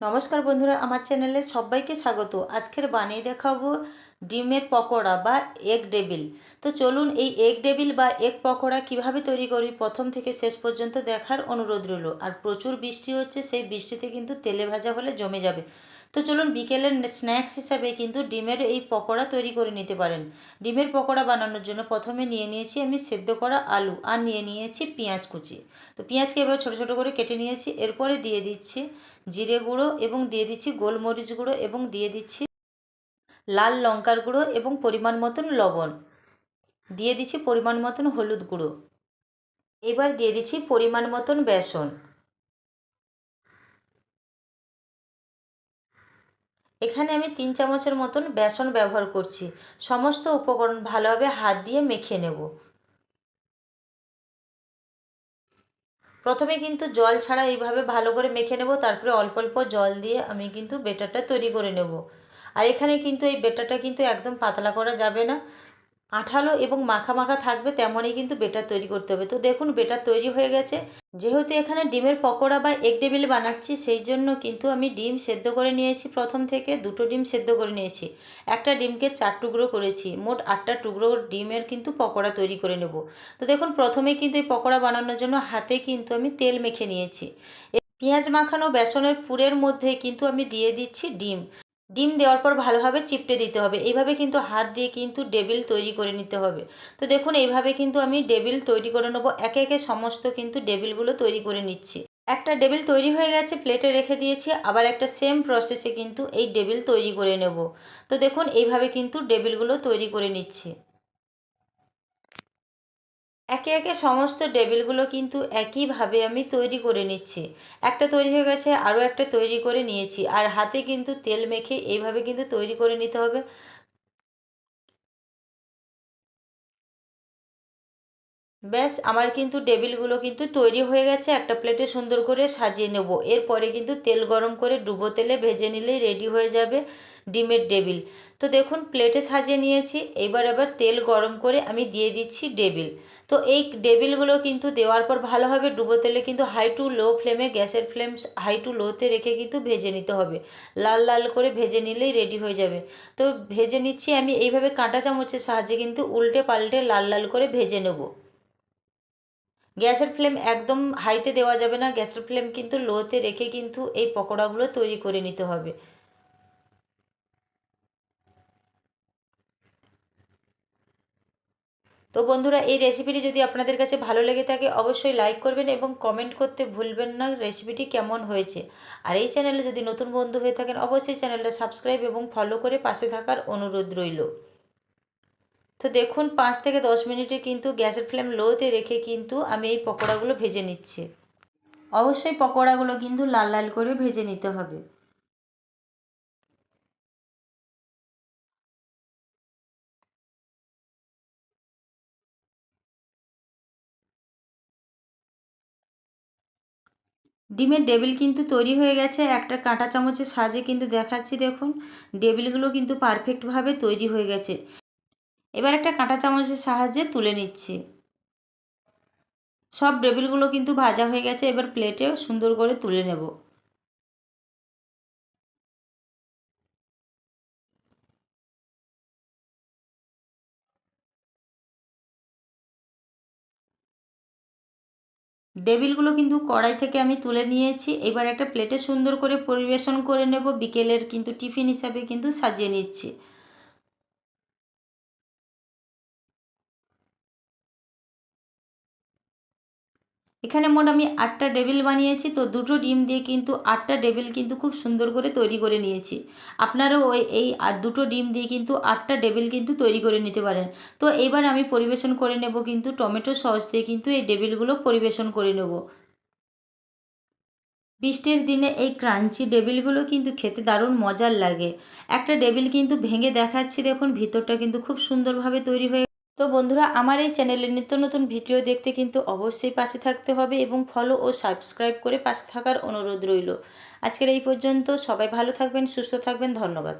নমস্কার বন্ধুরা, আমার চ্যানেলে সবাইকে স্বাগত। আজকের বানিয়ে দেখাবো ডিমের পকোড়া বা এগ ডেবিল তো চলুন এই এগ ডেবিল বা এগ পকোড়া কীভাবে তৈরি করি, প্রথম থেকে শেষ পর্যন্ত দেখার অনুরোধ রইল। আর প্রচুর বৃষ্টি হচ্ছে, সেই বৃষ্টিতে কিন্তু তেলে ভাজা হলে জমে যাবে। তো চলুন বিকেলের স্ন্যাক্স হিসাবে কিন্তু ডিমের এই পকোড়া তৈরি করে নিতে পারেন। ডিমের পকোড়া বানানোর জন্য প্রথমে নিয়ে নিয়েছি আমি সেদ্ধ করা আলু আর নিয়ে নিয়েছি পেঁয়াজ কুচি। তো পেঁয়াজকে এবার ছোটো ছোটো করে কেটে নিয়েছি। এরপরে দিয়ে দিচ্ছি জিরে গুঁড়ো এবং দিয়ে দিচ্ছি গোলমরিচ গুঁড়ো এবং দিয়ে দিচ্ছি লাল লঙ্কার গুঁড়ো এবং পরিমাণ মতন লবণ। দিয়ে দিচ্ছি পরিমাণ মতন হলুদ গুঁড়ো। এবার দিয়ে দিচ্ছি পরিমাণ মতন বেসন। এখানে আমি তিন চামচের মতন বেসন ব্যবহার করছি। সমস্ত উপকরণ ভালোভাবে হাত দিয়ে মেখে নেব। প্রথমে কিন্তু জল ছাড়া এইভাবে ভালো করে মেখে নেব, তারপরে অল্প অল্প জল দিয়ে আমি কিন্তু বেটারটা তৈরি করে নেব। আর এখানে কিন্তু এই বেটারটা কিন্তু একদম পাতলা করা যাবে না। আঠালো এবং মাখা মাখা থাকবে, তেমনই কিন্তু বেটার তৈরি করতে হবে। তো দেখুন, বেটার তৈরি হয়ে গেছে। যেহেতু এখানে ডিমের পকোড়া বা এগ ডেবিল বানাচ্ছি, সেই জন্য কিন্তু আমি ডিম সেদ্ধ করে নিয়েছি প্রথম থেকে, দুটো ডিম সেদ্ধ করে নিয়েছি। একটা ডিমকে চার টুকরো করেছি, মোট আটটা টুকরো ডিমের কিন্তু পকোড়া তৈরি করে নেব। তো দেখুন, প্রথমে কিন্তু এই পকোড়া বানানোর জন্য হাতে কিন্তু আমি তেল মেখে নিয়েছি। পেঁয়াজ মাখানো, বেসনের পুরের মধ্যে কিন্তু আমি দিয়ে দিচ্ছি ডিম। ডিম দেওয়ার পর ভালোভাবে চিপটে দিতে হবে। এইভাবে কিন্তু হাত দিয়ে কিন্তু ডেবিল তৈরি করে নিতে হবে। তো দেখুন, এইভাবে কিন্তু আমি ডেবিল তৈরি করে নেব। একে একে সমস্ত কিন্তু ডেবিলগুলো তৈরি করে নিচ্ছি। একটা ডেবিল তৈরি হয়ে গেছে, প্লেটে রেখে দিয়েছি। আবার একটা সেম প্রসেসে কিন্তু এই ডেবিল তৈরি করে নেব। তো দেখুন, এইভাবে কিন্তু ডেবিলগুলো তৈরি করে নিচ্ছি। একে একে সমস্ত টেবিলগুলো কিন্তু একইভাবে আমি তৈরি করে নিচ্ছি। একটা তৈরি হয়ে গেছে, আরও একটা তৈরি করে নিয়েছি। আর হাতে কিন্তু তেল মেখে এইভাবে কিন্তু তৈরি করে নিতে হবে। ব্যাস, আমার কিন্তু টেবিলগুলো কিন্তু তৈরি হয়ে গেছে। একটা প্লেটে সুন্দর করে সাজিয়ে নেব। এরপরে কিন্তু তেল গরম করে ডুবো তেলে ভেজে নিলেই রেডি হয়ে যাবে ডিমের ডেবিল তো দেখুন, প্লেটে সাজিয়ে নিয়েছি। এবার আবার তেল গরম করে আমি দিয়ে দিচ্ছি ডেবিল তো এই ডেবিলগুলো কিন্তু দেওয়ার পর ভালোভাবে ডুবো তেলে কিন্তু হাই টু লো ফ্লেমে গ্যাসের ফ্লেম হাই টু লোতে রেখে কিন্তু ভেজে নিতে হবে। লাল লাল করে ভেজে নিলেই রেডি হয়ে যাবে। তো ভেজে নিচ্ছি আমি। এইভাবে কাঁটা চামচের সাহায্যে কিন্তু উল্টে পাল্টে লাল লাল করে ভেজে নেব। গ্যাসের ফ্লেম একদম হাইতে দেওয়া যাবে না। গ্যাসের ফ্লেম কিন্তু লোতে রেখে কিন্তু এই পকোড়াগুলো তৈরি করে নিতে হবে। তো বন্ধুরা, এই রেসিপিটি যদি আপনাদের কাছে ভালো লেগে থাকে, অবশ্যই লাইক করবেন এবং কমেন্ট করতে ভুলবেন না, রেসিপিটি কেমন হয়েছে। আর এই চ্যানেলে যদি নতুন বন্ধু হয়ে থাকেন, অবশ্যই চ্যানেলটা সাবস্ক্রাইব এবং ফলো করে পাশে থাকার অনুরোধ রইল। তো দেখুন, পাঁচ থেকে দশ মিনিটে কিন্তু গ্যাসের ফ্লেম লোতে রেখে কিন্তু আমি এই পকোড়াগুলো ভেজে নিচ্ছি। অবশ্যই পকোড়াগুলো কিন্তু লাল লাল করে ভেজে নিতে হবে। ডিমের ডেবিল কিন্তু তৈরি হয়ে গেছে। একটা কাঁটা চামচের সাজে কিন্তু দেখাচ্ছি, দেখুন। ডেবিলগুলো কিন্তু পারফেক্টভাবে তৈরি হয়ে গেছে। এবার একটা কাঁটা চামচের সাহায্যে তুলে নিচ্ছি। সব ডেবিলগুলো কিন্তু ভাজা হয়ে গেছে, এবার প্লেটে সুন্দর করে তুলে নেব। ডেবিলগুলো কিন্তু কড়াই থেকে আমি তুলে নিয়েছি, এবার একটা প্লেটে সুন্দর করে পরিবেশন করে নেব। বিকেলের কিন্তু টিফিন হিসাবে কিন্তু সাজিয়ে নিচ্ছি। এখানে মোট আমি আটটা ডেবিল বানিয়েছি, তো দুটো ডিম দিয়ে কিন্তু আটটা ডেবিল কিন্তু খুব সুন্দর করে তৈরি করে নিয়েছি। আপনারাও ওই, এই আর দুটো ডিম দিয়ে কিন্তু আটটা ডেবিল কিন্তু তৈরি করে নিতে পারেন। তো এবার আমি পরিবেশন করে নেব কিন্তু টমেটো সস দিয়ে কিন্তু এই ডেবিলগুলো পরিবেশন করে নেব। বৃষ্টির দিনে এই ক্রাঞ্চি ডেবিলগুলো কিন্তু খেতে দারুণ মজার লাগে। একটা ডেবিল কিন্তু ভেঙে দেখাচ্ছি, দেখুন ভিতরটা কিন্তু খুব সুন্দরভাবে তৈরি হয়ে তো বন্ধুরা, আমার এই চ্যানেলে নিত্য নতুন ভিডিও দেখতে কিন্তু অবশ্যই পাশে থাকতে হবে এবং ফলো ও সাবস্ক্রাইব করে পাশে থাকার অনুরোধ রইল। আজকের এই পর্যন্ত সবাই ভালো থাকবেন, সুস্থ থাকবেন, ধন্যবাদ।